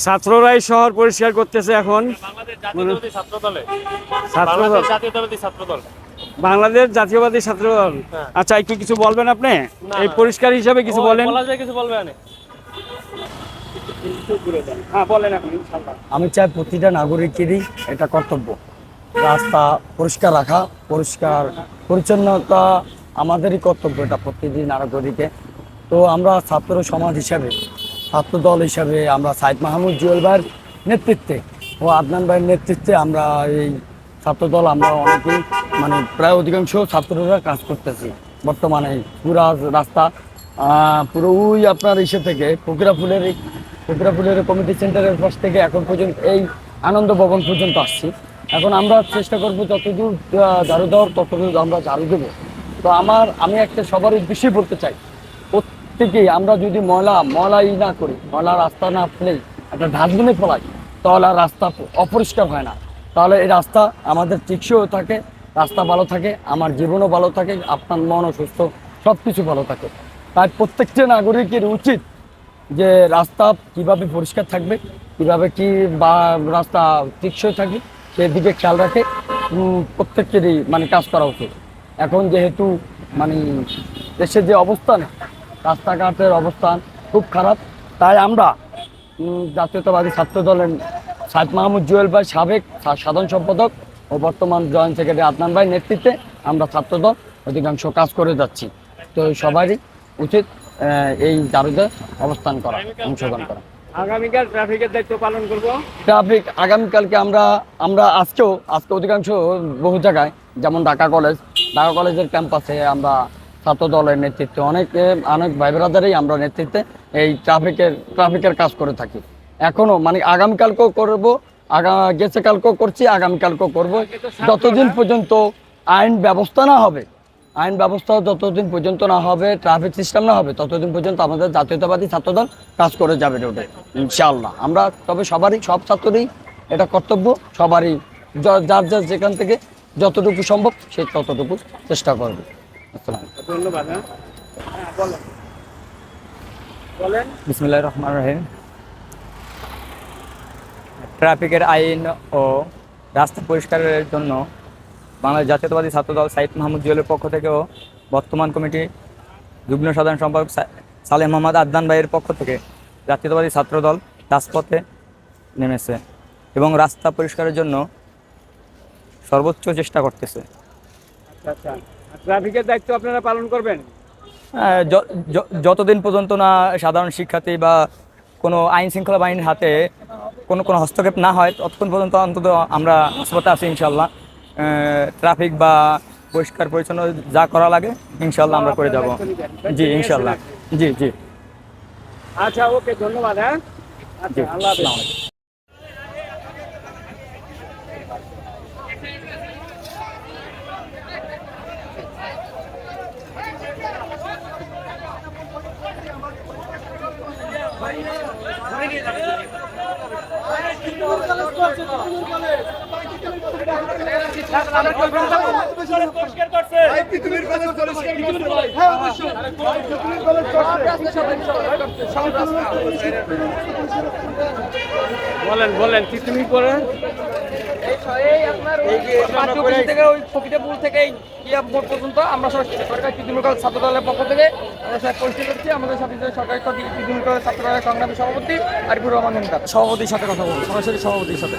ছাত্ররাই শহর পরিষ্কার করতেছে এখন। বাংলাদেশ জাতীয়বাদী ছাত্র দল হ্যাঁ। আচ্ছা একটু কিছু বলবেন আপনি? এই পরিষ্কার হিসাবে কিছু বলেন? বলা কিছু বলবে না হ্যাঁ। আমি চাই প্রতিটা নাগরিকেরই এটা কর্তব্য। রাস্তা পরিষ্কার রাখা পরিষ্কার পরিচ্ছন্নতা আমাদেরই কর্তব্য এটা প্রতিদিন নাগরিকে। তো আমরা ছাত্র সমাজ হিসাবে ছাত্র দল হিসাবে আমরা সাইদ মাহমুদ জুয়েল ভাইয়ের নেতৃত্বে ও আদনান ভাইয়ের নেতৃত্বে আমরা এই ছাত্র দল আমরা অনেকেই মানে প্রায় অধিকাংশ ছাত্ররা কাজ করতেছি। বর্তমানে পুরা রাস্তা পুরো ওই আপনার ইসে থেকে ফকিরা ফুলের এই ফকিরা ফুলের কমিটি সেন্টারের পাশ থেকে এখন পর্যন্ত এই আনন্দ ভবন পর্যন্ত আসছি। এখন আমরা চেষ্টা করব যতদূর ঝাড়ু দেওয়ার, ততদূর আমরা ঝাড়ু দেবো। তো আমার, আমি একটা সবার উদ্দেশ্যেই বলতে চাই প্রত্যেকেই আমরা যদি ময়লা, ময়লাই না করি, ময়লা রাস্তা না ফেলেই একটা ডাস্টবিনে ফেলাই, তাহলে রাস্তা অপরিষ্কার হয় না। তাহলে এই রাস্তা আমাদের টেকসইও থাকে, রাস্তা ভালো থাকে, আমার জীবনও ভালো থাকে, আপনার মনও সুস্থ সব কিছু ভালো থাকে। তাই প্রত্যেকটা নাগরিকের উচিত যে রাস্তা কীভাবে পরিষ্কার থাকবে, কীভাবে কি বা রাস্তা টিকসই থাকবে, সেদিকে খেয়াল রাখে প্রত্যেকেরই মানে কাজ করা উচিত। এখন যেহেতু মানে দেশের যে অবস্থান রাস্তাঘাটের অবস্থান খুব খারাপ। তাই আমরা জাতীয়তাবাদী ছাত্র দলের সাইদ মাহমুদ জুয়েল ভাই সাবেক সাধারণ সম্পাদক ও বর্তমান জয়েন্ট সেক্রেটারি আদনান ভাই নেতৃত্বে আমরা ছাত্রদল অধিকাংশ কাজ করে যাচ্ছি। তো সবারই উচিত এই দাবিতে অবস্থান করা অংশগ্রহণ করা। আগামীকাল ট্রাফিকের দায়িত্ব পালন করব? ট্রাফিক আগামীকালকে আমরা আমরা আজকেও আজকে অধিকাংশ বহু জায়গায় যেমন ঢাকা কলেজ ঢাকা কলেজের ক্যাম্পাসে আমরা ছাত্র দলের নেতৃত্বে। অনেক অনেক ভাই ব্রাদারই আমরা নেতৃত্বে এই ট্রাফিকের ট্রাফিকের কাজ করে থাকি। এখনও মানে আগামীকালকেও করব, আগা গেছে কালকেও করছি, আগামীকালকেও করব। যতদিন পর্যন্ত আইন ব্যবস্থা না হবে, আইন ব্যবস্থা যতদিন পর্যন্ত না হবে, ট্রাফিক সিস্টেম না হবে, ততদিন পর্যন্ত আমাদের জাতীয়তাবাদী ছাত্রদল কাজ করে যাবে রোডে, ইনশাআল্লাহ। আমরা, তবে সবারই, সব ছাত্রই এটা কর্তব্য, সবারই যার যার যেখান থেকে যতটুকু সম্ভব, সে ততটুকু চেষ্টা করবে। রহমান রহিম ট্রাফিকের আইন ও রাস্তা পরিষ্কারের জন্য বাংলাদেশ জাতীয়তাবাদী ছাত্রদল সাইদ মাহমুদ জুয়েলের পক্ষ থেকেও বর্তমান কমিটি যুগ্ম সাধারণ সম্পাদক সালেহ মোহাম্মদ আদনান ভাইয়ের পক্ষ থেকে জাতীয়তাবাদী ছাত্রদল রাজপথে নেমেছে এবং রাস্তা পরিষ্কারের জন্য সর্বোচ্চ চেষ্টা করতেছে। আচ্ছা আচ্ছা। ট্রাফিকের দায়িত্ব আপনারা পালন করবেন? আহ, য- য- যতদিন পর্যন্ত না সাধারণ শিক্ষার্থী বা কোনো আইন শৃঙ্খলা বাহিনীর হাতে কোনো কোনো হস্তক্ষেপ না হয় ততক্ষণ পর্যন্ত অন্তত আমরা হাসপাতালে আছি ইনশাল্লাহ ট্রাফিক বা পরিষ্কার পরিচ্ছন্ন যা করা লাগে ইনশাল্লাহ আমরা করে যাব। জি ইনশাল্লাহ জি জি। আচ্ছা ওকে ধন্যবাদ হ্যাঁ? আচ্ছা আল্লাহ বলেন বলেন কি তুমি করে পাঠ্যপুস্তক থেকে ওই ফকিরাপুর থেকে এই ইয়া বোর্ড পর্যন্ত আমরা সরকার তৃণমূল ছাত্র দলের পক্ষ থেকে আমরা সব পরিচিত করছি আমাদের সাথে সরকারি তৃণমূল ছাত্র দলের সংগ্রামী সভাপতি আরিফুর রহমান মন্দার সভাপতির সাথে কথা বলব, সরাসরি সভাপতির সাথে।